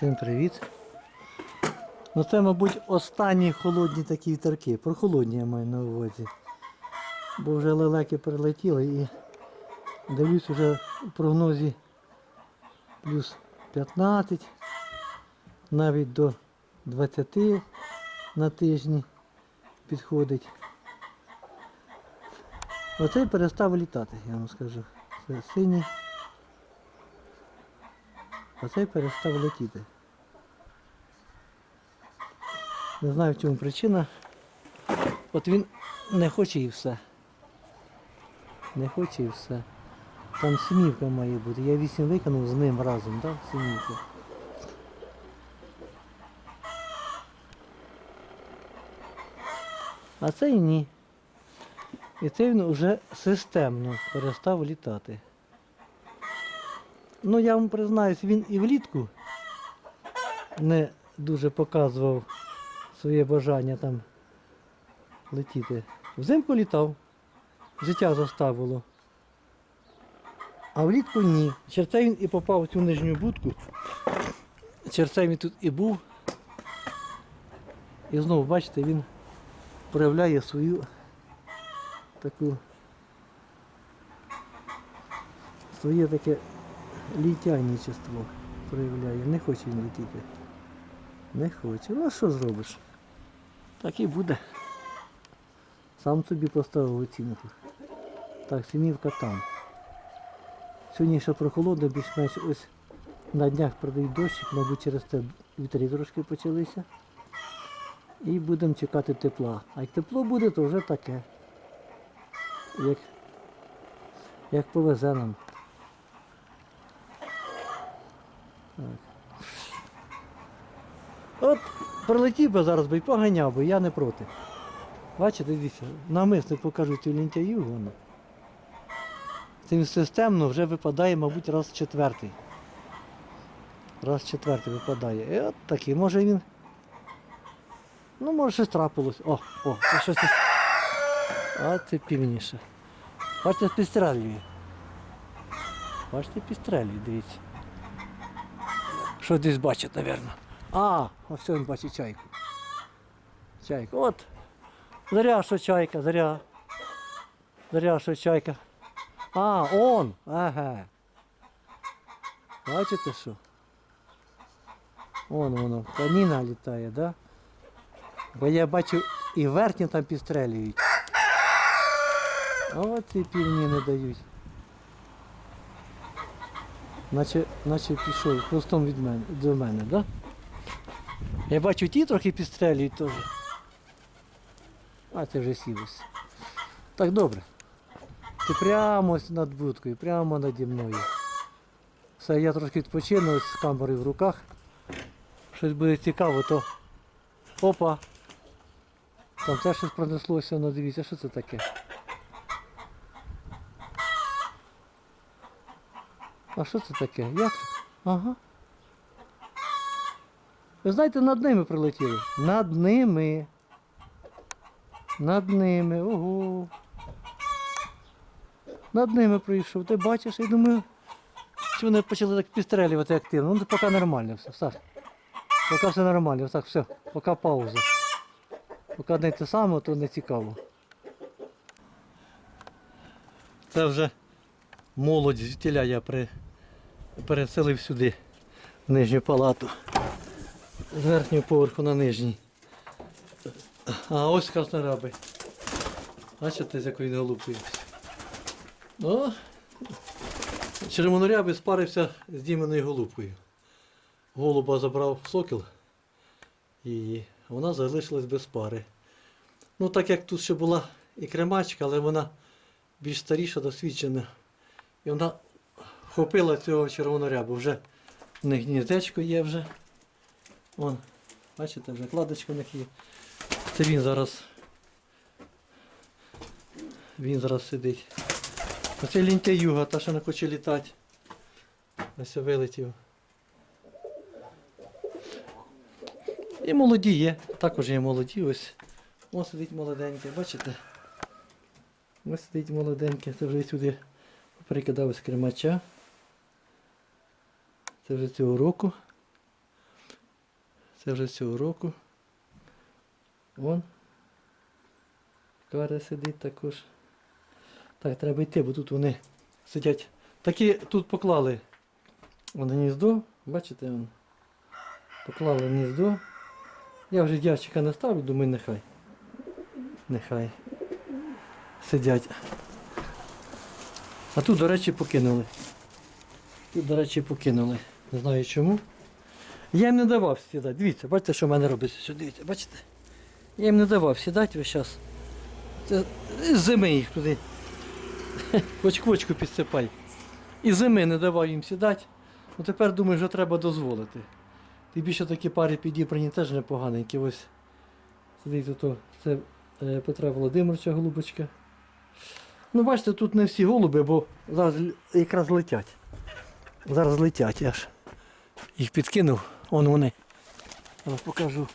Всім привіт. Ну це, мабуть, останні холодні такі вітерки. Прохолодні я маю на увазі. Бо вже лелеки прилетіли і дивлюсь вже в прогнозі плюс 15, навіть до 20 на тижні підходить. Оцей перестав літати, я вам скажу. Це синій. Оцей перестав летіти. Не знаю в чому причина. От він не хоче і все. Не хоче і все. Там сімівка має бути. Я вісім виконав з ним разом, так? Сімівка. А цей ні. І цей він вже системно перестав літати. Ну я вам признаюсь, він і влітку не дуже показував своє бажання там летіти. Взимку літав, життя заставило. А влітку ні. Черцей він і попав в цю нижню будку. Черцей він тут і був. І знову, бачите, він проявляє свою таку своє таке літянічество проявляє. Не хоче він летіти. Не хоче. Ну а що зробиш? Так і буде. Сам собі поставив оцінку. Так, синівка там. Сьогодні ще прохолодно, більш-менш ось на днях продають дощик, мабуть, через це вітри трошки почалися. І будемо чекати тепла. А як тепло буде, то вже таке. Як, як повезе нам. От прилетів би зараз би і поганяв би, я не проти. Бачите, дивіться, намисно покажу цю лінтяю воно. Цим системно вже випадає, мабуть, раз четвертий. Раз четвертий випадає. І от такий, може він. Ну, може щось трапилось. О, о, це щось. А це півніше. Бачите, підстрелює. Бачите, підстрелює, дивіться. Що десь бачить, мабуть. А, ось він бачить чайку. Чайку. От. Заря, що чайка, заря. Заря, що чайка. А, он. Ага. Бачите що? Вон воно, каніна літає, да? Бо я бачу і верхні там підстрелюють. А от ці півні не дають. Наче, наче пішов хвостом від мене, до мене, да? Я бачу ті трохи підстрелюють теж. А це вже сілося. Так добре. Ти прямо над будкою, прямо наді мною. Все, я трошки відпочину з камерою в руках. Щось буде цікаво, то опа. Там теж щось пронеслося, ну дивіться, що це таке. А що це таке? Ятрик? Ага. Ви знаєте, над ними прилетіли. Над ними. Над ними. Ого. Над ними прийшов. Ти бачиш, я думаю, що вони почали так підстрелювати активно. Ну, поки нормально все. Саш. Поки все нормально. Так, все. Поки пауза. Поки не те саме, то не цікаво. Це вже молодь звідтіля я при... переселив сюди, в нижню палату. З верхнього поверху на нижній. А ось краснораби. Бачите, з якою голубкою. О! Червонорябий спарився з Діменою голубкою. Голуба забрав сокіл і вона залишилась без пари. Ну, так як тут ще була і кремачка, але вона більш старіша, досвідчена. І вона вхопила цього червонорябу. Вже в них гніздечко є вже. Вон, бачите, вже кладочка в них є. Це він зараз. Він зараз сидить. Оце лінтя юга, та що не хоче літати. Ось вилетів. І молоді є, також є молоді, ось. Ось сидить молоденьке, бачите? Ось сидить молоденьке, це вже сюди прикидав з кремача. Це вже цього року. Це вже цього року. Вон. Каря сидить також. Так, треба йти, бо тут вони сидять. Такі тут поклали вон гніздо, бачите, вон. поклали гніздо. Я вже ящика не ставлю, думаю, нехай. Нехай. Сидять. А тут, до речі, покинули. Тут, до речі, покинули. Не знаю чому. Я їм не давав сідати. Дивіться, бачите, що в мене робиться сюди. Дивіться, бачите? Я їм не давав сідати весь час. Це зими їх туди. Хоч квочку підсипай. І зими не давав їм сідати. Ну тепер думаю, що треба дозволити. Тим більше такі пари підібрані теж непоганенькі. Ось сидить ото. Це е, Петра Володимировича голубочка. Ну, бачите, тут не всі голуби, бо зараз якраз летять. Зараз летять, я ж їх підкинув. Вон вони. Зараз покажу.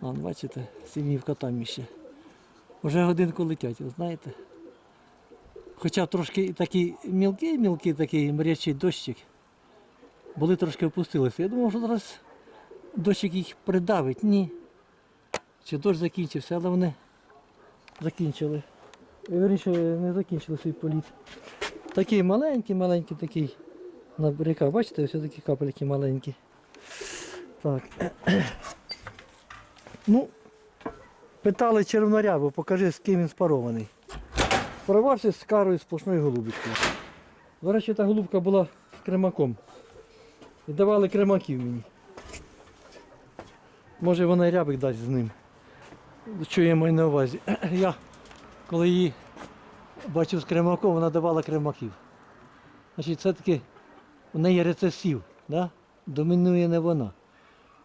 Вон, бачите, сім'ївка там іще. Вже годинку летять, ви знаєте. Хоча трошки такий мілкий, мілкий такий мрячий дощик. Були трошки опустилися. Я думав, що зараз дощик їх придавить. Ні. Чи дощ закінчився, але вони закінчили. І, Вірніше, не закінчили свій політ. Такий маленький, маленький такий на берегах. Бачите, ось такі капельки маленькі. Так. Ну, питали червнорябу, покажи, з ким він спарований. Спарувався з карою сплошною голубочкою. До речі, та голубка була з кремаком. І давали кремаків мені. Може вона рябик дасть з ним. Що я маю на увазі? Я коли її бачив з кремаком, вона давала кремаків. Значить, все-таки у неї рецесів, да? домінує не вона.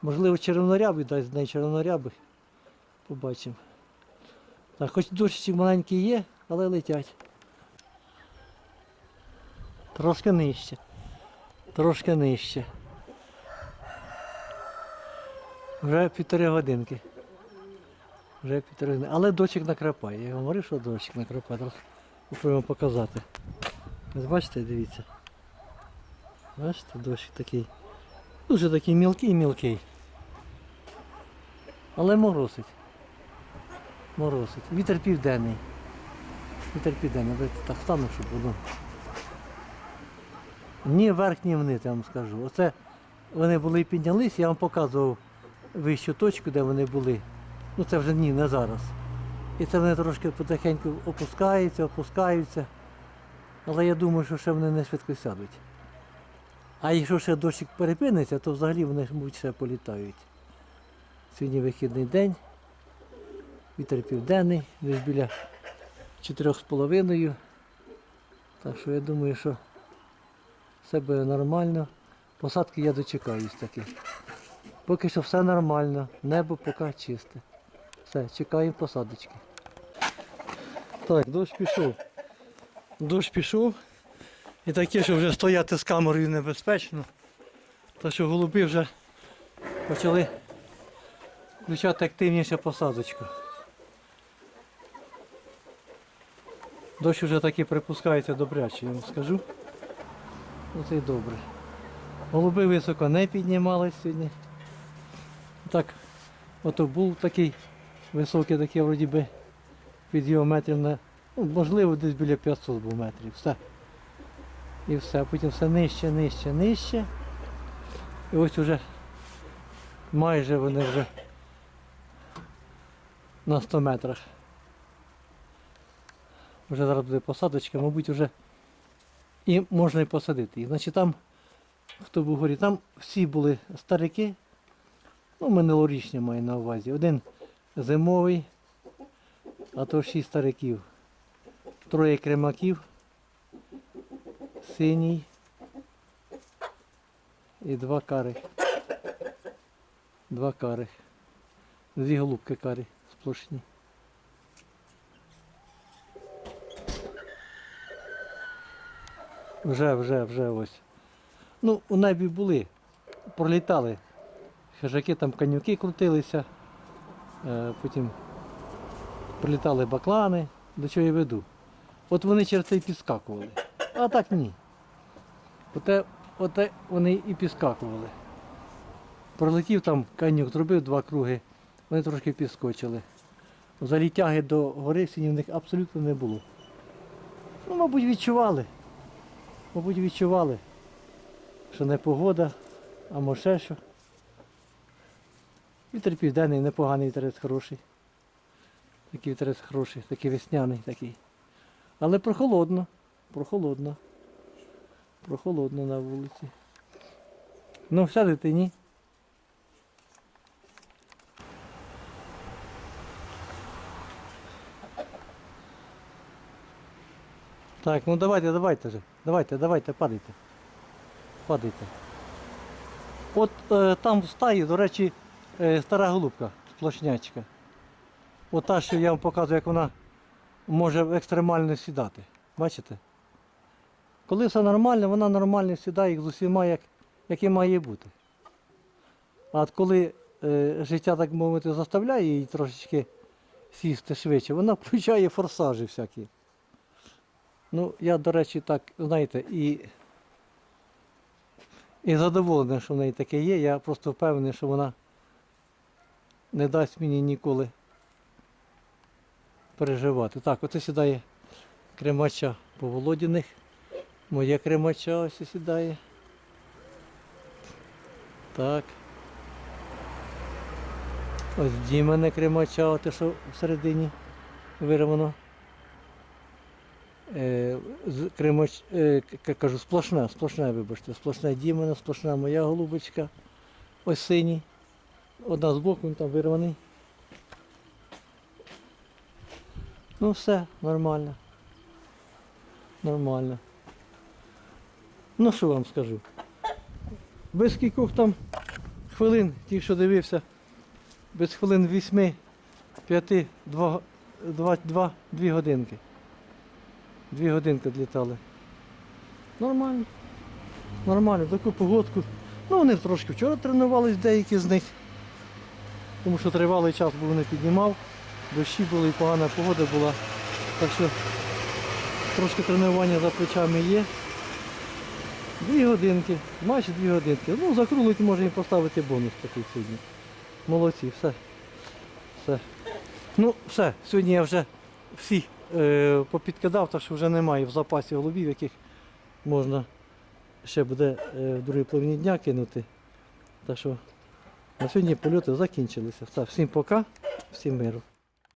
Можливо, червонорябий дасть з неї червонорябих. Побачимо. Так, хоч дощик маленький є, але летять. Трошки нижче. Трошки нижче. Вже півтори годинки. Вже півтори години. Але дощик накрапає. Я говорив, що дощик накрапає. Зараз спробуємо показати. Ось бачите, дивіться. Бачите, дощик такий. Дуже такий мілкий-мілкий. Але моросить. Моросить. Вітер південний. Вітер південний. Давайте так стану, щоб було. Ні вверх, ні вниз, я вам скажу. Оце вони були і піднялись, я вам показував вищу точку, де вони були. Ну це вже ні, не зараз. І це вони трошки потихеньку опускаються, опускаються. Але я думаю, що ще вони не швидко сядуть. А якщо ще дощик перепиниться, то взагалі вони мабуть, ще політають. Сьогодні вихідний день, вітер південний, десь біля 4,5. Так що я думаю, що все буде нормально. Посадки я дочекаюсь таки. Поки що все нормально, небо поки чисте. Все, чекаємо посадочки. Так, дощ пішов. Дощ пішов. І таке, що вже стояти з камерою небезпечно. Так що голуби вже почали включати активніше посадочку. Дощ вже таки припускається добряче, я вам скажу. Оце й добре. Голуби високо не піднімались сьогодні. Так, ото був такий високий, такий вроді би підйом метрів на, ну, можливо, десь біля 500 був метрів. Все. І все, потім все нижче, нижче, нижче. І ось уже майже вони вже на 100 метрах. Вже зараз буде посадочка, мабуть, вже і можна і посадити їх. Значить там, хто був горі, там всі були старики, ну минулорічні маю на увазі. Один зимовий, а то шість стариків, троє кремаків, синій і два кари. Два кари. Дві голубки кари сплошні. Вже, вже, вже ось. Ну, у небі були, пролітали. Хижаки там конюки крутилися, е, потім прилітали баклани, до чого я веду. От вони через це і підскакували. А так ні. Оте, оте вони і підскакували. Пролетів там канюк, зробив два круги, вони трошки підскочили. Взагалі тяги до гори сьогодні в них абсолютно не було. Ну, мабуть, відчували. Мабуть, відчували, що не погода, а може що. Вітер південний, непоганий вітерець хороший. Такий вітерець хороший, такий весняний такий. Але прохолодно, прохолодно. Прохолодно на вулиці. Ну, все дитині. Так, ну давайте, давайте же. Давайте, давайте, падайте. Падайте. От е, там в стаї, до речі, е, стара голубка, сплошнячка. От та, що я вам показую, як вона може екстремально сідати. Бачите? Коли все нормально, вона нормально сідає з усіма, як, як і має бути. А от коли е, життя, так мовити, заставляє її трошечки сісти швидше, вона включає форсажі всякі. Ну, я, до речі, так, знаєте, і, і задоволений, що в неї таке є. Я просто впевнений, що вона не дасть мені ніколи переживати. Так, оце сідає кремача по Володіних. Моє кремача ось сідає. Так. Ось Дімене кремача, те, що всередині вирвано. Е, кремач, е, кажу, сплошна, сплошна, вибачте, сплошна Дімена, сплошна моя голубочка. Ось синій. Одна з боку, він там вирваний. Ну все, нормально. Нормально. Ну що вам скажу? Без кількох там хвилин, ті, що дивився, без хвилин вісьми, п'яти, два, два, два, дві годинки. Дві годинки відлітали. Нормально. Нормально, таку погодку. Ну, вони трошки вчора тренувались, деякі з них. Тому що тривалий час був не піднімав. Дощі були і погана погода була. Так що трошки тренування за плечами є. Дві годинки, майже дві годинки. Ну, закруглити може і поставити бонус такий сьогодні. Молодці, все. Все. Ну, все, сьогодні я вже всі е, попідкидав, так що вже немає в запасі голубів, яких можна ще буде е, в другій половині дня кинути. Так що на сьогодні польоти закінчилися. Все, всім пока, всім миру.